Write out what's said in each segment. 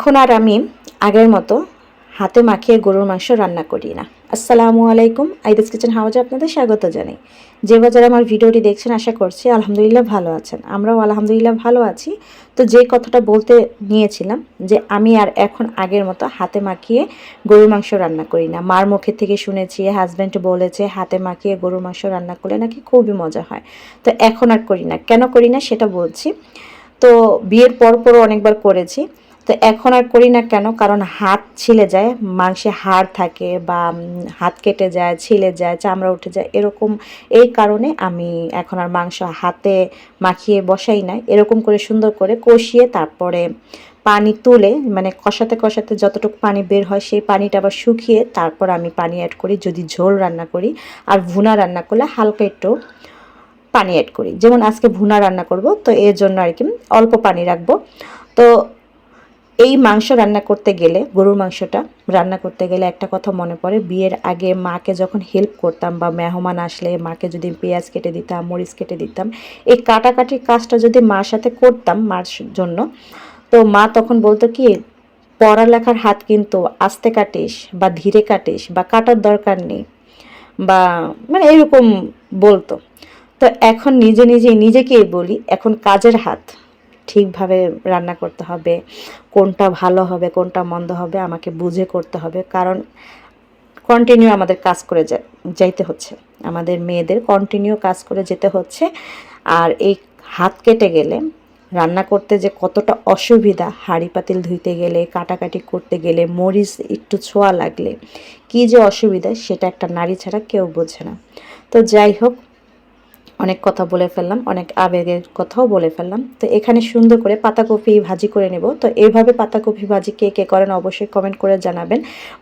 এখন আর আমি আগের মতো হাতে মাখিয়ে গরুর মাংস রান্না করি না। আসসালামু আলাইকুম আইদাস কিচেন হাউজে আপনাদের স্বাগত জানাই। যে বাজার আমার ভিডিওটি দেখছেন, আশা করছি আলহামদুলিল্লাহ ভালো আছেন। আমরাও আলহামদুলিল্লাহ ভালো আছি। তো যে কথাটা বলতে নিয়েছিলাম যে আমি আর এখন আগের মতো হাতে মাখিয়ে গরুর মাংস রান্না করি না। মার মুখের থেকে শুনেছি হাজব্যান্ড বলেছে, হাতে মাখিয়ে গরুর মাংস রান্না করলে নাকি খুবই মজা হয়। তো এখন আর করি না। কেন করি না সেটা বলছি। তো বিয়ের পর পরও অনেকবার করেছি। তো এখন আর করি না কেন? কারণ হাত ছিলে যায়, মাংসে হাড় থাকে বা হাত কেটে যায়, ছিলে যায়, চামড়া উঠে যায়, এরকম এই কারণে আমি এখন আর মাংস হাতে মাখিয়ে বসাই না। এরকম করে সুন্দর করে কষিয়ে তারপরে পানি তুলে মানে কষাতে কষাতে যতটুকু পানি বের হয় সেই পানিটা আবার শুকিয়ে তারপর আমি পানি অ্যাড করি, যদি ঝোল রান্না করি। আর ভুনা রান্না করলে হালকা একটু পানি অ্যাড করি। যেমন আজকে ভুনা রান্না করব, তো এর জন্য আর কি, অল্প পানি রাখব। তো এই মাংস রান্না করতে গেলে, গরুর মাংসটা রান্না করতে গেলে একটা কথা মনে পড়ে, বিয়ের আগে মাকে যখন হেল্প করতাম বা মেহমান আসলে মাকে যদি পেঁয়াজ কেটে দিতাম, মরিচ কেটে দিতাম, এই কাটাকাটির কাজটা যদি মার সাথে করতাম মার জন্য, তো মা তখন বলতো কি, পড়ালেখার হাত কিন্তু আস্তে কাটিস বা ধীরে কাটিস বা কাটার দরকার নেই বা মানে এরকম বলতো। তো এখন নিজে নিজেই নিজেকেই বলি, এখন কাজের হাত। ঠিকভাবে রান্না করতে হবে, কোনটা ভালো হবে, কোনটা মন্দ হবে আমাকে বুঝে করতে হবে, কারণ কন্টিনিউ আমাদের কাজ করে যাইতে হচ্ছে। আমাদের মেয়েদের কন্টিনিউ কাজ করে যেতে হচ্ছে, আর এই হাত কেটে গেলে, রান্না করতে যে কতটা অসুবিধা, হাঁড়ি পাতিল ধুইতে গেলে, কাটাকাটি করতে গেলে, মরিচ একটু ছোঁয়া লাগলে, কী যে অসুবিধা সেটা একটা নারী ছাড়া কেউ বোঝে না। তো যাই হোক অনেক কথা বলে ফেললাম, অনেক আবেগের কথাও বলে ফেললাম। তো এখানে সুন্দর করে পাতাকপি ভাজি করে নেব। তো এইভাবে পাতাকপি ভাজি কে কে করেন অবশ্যই কমেন্ট করে জানাবেন।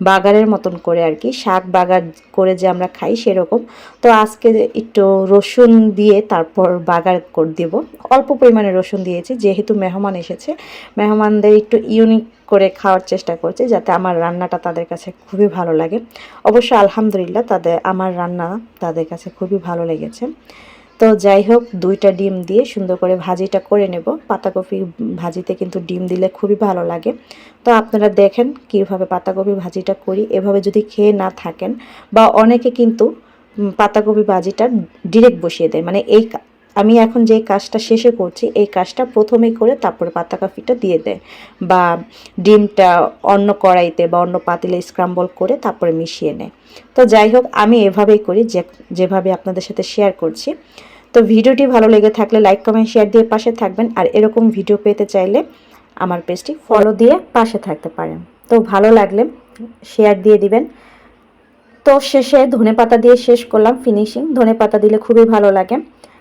বাগারের মতন করে আর কি, শাক বাগার করে যে আমরা খাই সেরকম। তো আজকে একটু রসুন দিয়ে তারপর বাগার করে দেব। অল্প পরিমাণে রসুন দিয়েছি, যেহেতু মেহমান এসেছে। মেহমানদের একটু ইউনিক করে খাওয়ার চেষ্টা করছি যাতে আমার রান্নাটা তাদের কাছে খুবই ভালো লাগে। অবশ্য আলহামদুলিল্লাহ তাদের, আমার রান্না তাদের কাছে খুবই ভালো লেগেছে। তো যাই হোক, দুইটা ডিম দিয়ে সুন্দর করে ভাজিটা করে নেব। পাতাকপি ভাজিতে কিন্তু ডিম দিলে খুবই ভালো লাগে। তো আপনারা দেখেন কীভাবে পাতাকপি ভাজিটা করি। এভাবে যদি খেয়ে না থাকেন বা অনেকে কিন্তু পাতাকপি ভাজিটা ডিরেক্ট বসিয়ে দেয়। মানে এই আমি এখন যে কাজটা শেষে করছি, এই কাজটা প্রথমেই করে তারপরে পাতাকপিটা দিয়ে দেয় বা ডিমটা অন্য কড়াইতে বা অন্য পাতিলে স্ক্রাম্বল করে তারপরে মিশিয়ে নেয় তো যাই হোক, আমি এভাবেই করি, যে, যেভাবে আপনাদের সাথে শেয়ার করছি। তো ভিডিওটি ভালো লেগে থাকলে লাইক কমেন্ট শেয়ার দিয়ে পাশে থাকবেন। আর এরকম ভিডিও পেতে চাইলে আমার পেজটি ফলো দিয়ে পাশে থাকতে পারেন। তো ভালো লাগলে শেয়ার দিয়ে দিবেন। তো শেষে ধনে পাতা দিয়ে শেষ করলাম ফিনিশিং ধনে পাতা দিলে খুবই ভালো লাগে।